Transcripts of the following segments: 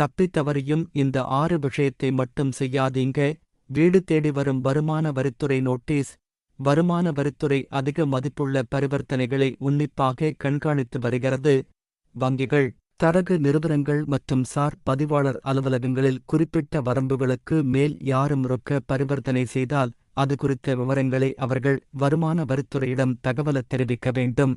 தப்பித்தவரையும் இந்த ஆறு விஷயத்தை மட்டும் செய்யாதீங்க. வீடு தேடி வரும் வருமான வரித்துறை நோட்டீஸ். வருமான வரித்துறை அதிக மதிப்புள்ள பரிவர்த்தனைகளை உன்னிப்பாக கண்காணித்து வருகிறது. வங்கிகள் தரகு நிறுவனங்கள் மற்றும் சார் பதிவாளர் அலுவலகங்களில் குறிப்பிட்ட வரம்புகளுக்கு மேல் யாரும் ரொக்க பரிவர்த்தனை செய்தால் அது குறித்த விவரங்களை அவர்கள் வருமான வரித்துறையிடம் தகவல தெரிவிக்க வேண்டும்.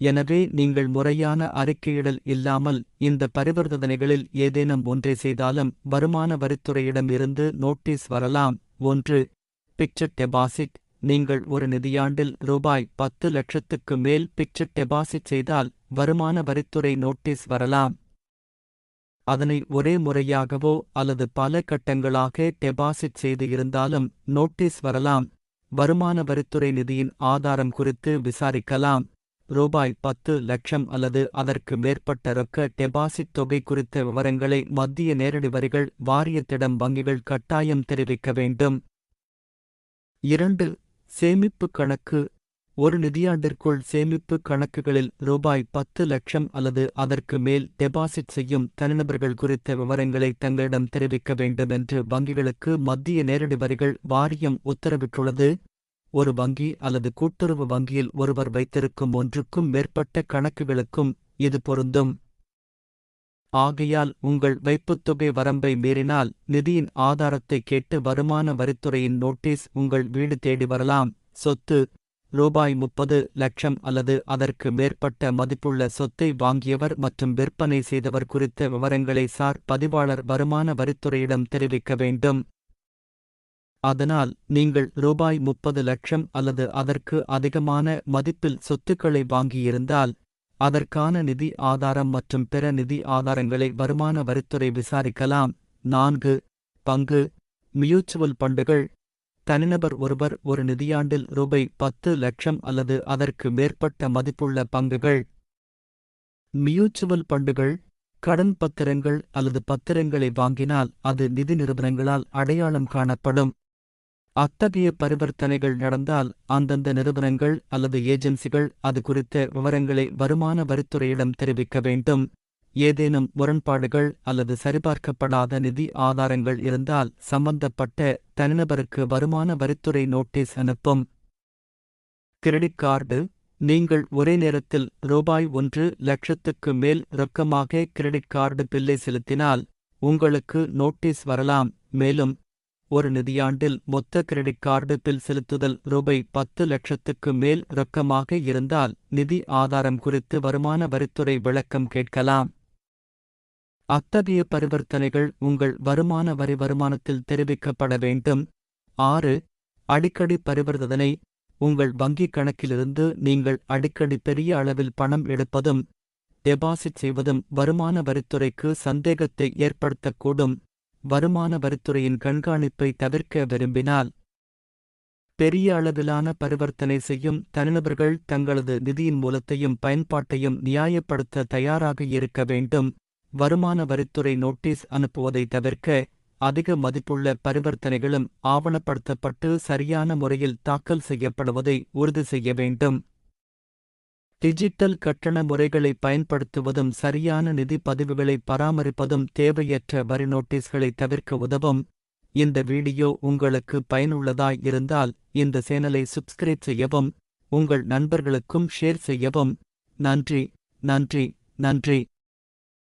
எனவே நீங்கள் முறையான அறிக்கையிடல் இல்லாமல் இந்த பரிவர்த்தனைகளில் ஏதேனும் ஒன்றை செய்தாலும் வருமான வரித்துறையிடம் இருந்து நோட்டீஸ் வரலாம். ஒன்று பிக்சர் டெபாசிட். நீங்கள் ஒரு நிதியாண்டில் ரூபாய் பத்து லட்சத்துக்கு மேல் பிக்சர் டெபாசிட் செய்தால் வருமான வரித்துறை நோட்டீஸ் வரலாம். அதனை ஒரே முறையாகவோ அல்லது பல கட்டங்களாக டெபாசிட் செய்து இருந்தாலும் நோட்டீஸ் வரலாம். வருமான வரித்துறை நிதியின் ஆதாரம் குறித்து விசாரிக்கலாம். ரூபாய் பத்து லட்சம் அல்லது அதற்கு மேற்பட்ட ரொக்க டெபாசிட் தொகை குறித்த விவரங்களை மத்திய நேரடி வரிகள் வாரியத்திடம் வங்கிகள் கட்டாயம் தெரிவிக்க வேண்டும். இரண்டு சேமிப்பு கணக்கு. ஒரு நிதியாண்டிற்குள் சேமிப்பு கணக்குகளில் ரூபாய் பத்து லட்சம் அல்லது அதற்கு மேல் டெபாசிட் செய்யும் தனிநபர்கள் குறித்த விவரங்களை தங்களிடம் தெரிவிக்க வேண்டும் என்று வங்கிகளுக்கு மத்திய நேரடி வரிகள் வாரியம் உத்தரவிட்டுள்ளது. ஒரு வங்கி அல்லது கூட்டுறவு வங்கியில் ஒருவர் வைத்திருக்கும் ஒன்றுக்கும் மேற்பட்ட கணக்குகளுக்கும் இது பொருந்தும். ஆகையால் உங்கள் வைப்புத்தொகை வரம்பை மீறினால் நிதியின் ஆதாரத்தை கேட்டு வருமான வரித்துறையின் நோட்டீஸ் உங்கள் வீடு தேடி வரலாம். சொத்து ரூபாய் முப்பது லட்சம் அல்லது அதற்கு மேற்பட்ட மதிப்புள்ள சொத்தை வாங்கியவர் மற்றும் விற்பனை செய்தவர் குறித்த விவரங்களை சார் பதிவாளர் வருமான வரித்துறையிடம் தெரிவிக்க வேண்டும். அதனால் நீங்கள் ரூபாய் முப்பது லட்சம் அல்லது அதற்கு அதிகமான மதிப்பில் சொத்துக்களை வாங்கியிருந்தால் அதற்கான நிதி ஆதாரம் மற்றும் பிற நிதி ஆதாரங்களை வருமான வரித்துறை விசாரிக்கலாம். நான்கு பங்கு மியூச்சுவல் பண்டுகள் தனிநபர் ஒருவர் ஒரு நிதியாண்டில் ரூபாய் பத்து லட்சம் அல்லது அதற்கு மேற்பட்ட மதிப்புள்ள பங்குகள். மியூச்சுவல் பண்டுகள் கடன் பத்திரங்கள் அல்லது பத்திரங்களை வாங்கினால் அது நிதி நிறுவனங்களால் அடையாளம் காணப்படும். அத்தகைய பரிவர்த்தனைகள் நடந்தால் அந்தந்த நிறுவனங்கள் அல்லது ஏஜென்சிகள் அது குறித்த விவரங்களை வருமான வரித்துறையிடம் தெரிவிக்க வேண்டும். ஏதேனும் முரண்பாடுகள் அல்லது சரிபார்க்கப்படாத நிதி ஆதாரங்கள் இருந்தால் சம்பந்தப்பட்ட தனிநபருக்கு வருமான வரித்துறை நோட்டீஸ் அனுப்பும். கிரெடிட் கார்டு நீங்கள் ஒரே நேரத்தில் ரூபாய் ஒன்று லட்சத்துக்கு மேல் ரொக்கமாக கிரெடிட் கார்டு பில்லை செலுத்தினால் உங்களுக்கு நோட்டீஸ் வரலாம். மேலும் ஒரு நிதியாண்டில் மொத்த கிரெடிட் கார்டு பில் செலுத்துதல் ரூபாய் பத்து லட்சத்துக்கு மேல் ரொக்கமாக இருந்தால் நிதி ஆதாரம் குறித்து வருமான வரித்துறை விளக்கம் கேட்கலாம். அத்தகைய பரிவர்த்தனைகள் உங்கள் வருமான வரி வருமானத்தில் தெரிவிக்கப்பட வேண்டும். ஆறு அடிக்கடி பரிவர்த்தனை. உங்கள் வங்கிக் கணக்கிலிருந்து நீங்கள் அடிக்கடி பெரிய அளவில் பணம் எடுப்பதும் டெபாசிட் செய்வதும் வருமான வரித்துறைக்கு சந்தேகத்தை ஏற்படுத்தக்கூடும். வருமான வரித்துறையின் கண்காணிப்பை தவிர்க்க விரும்பினால் பெரிய அளவிலான பரிவர்த்தனை செய்யும் தனிநபர்கள் தங்களது நிதியின் மூலத்தையும் பயன்பாட்டையும் நியாயப்படுத்த தயாராக இருக்க வேண்டும். வருமான வரித்துறை நோட்டீஸ் அனுப்புவதை தவிர்க்க அதிக மதிப்புள்ள பரிவர்த்தனைகளும் ஆவணப்படுத்தப்பட்டு சரியான முறையில் தாக்கல் செய்யப்படுவதை உறுதி செய்ய வேண்டும். டிஜிட்டல் கட்டண முறைகளை பயன்படுத்துவதும் சரியான நிதி பதிவுகளை பராமரிப்பதும் தேவையற்ற வரி நோட்டீஸ்களை தவிர்க்க உதவும். இந்த வீடியோ உங்களுக்கு பயனுள்ளதாய் இருந்தால் இந்த சேனலை சப்ஸ்கிரைப் செய்யவும் உங்கள் நண்பர்களுக்கும் ஷேர் செய்யவும். நன்றி நன்றி நன்றி.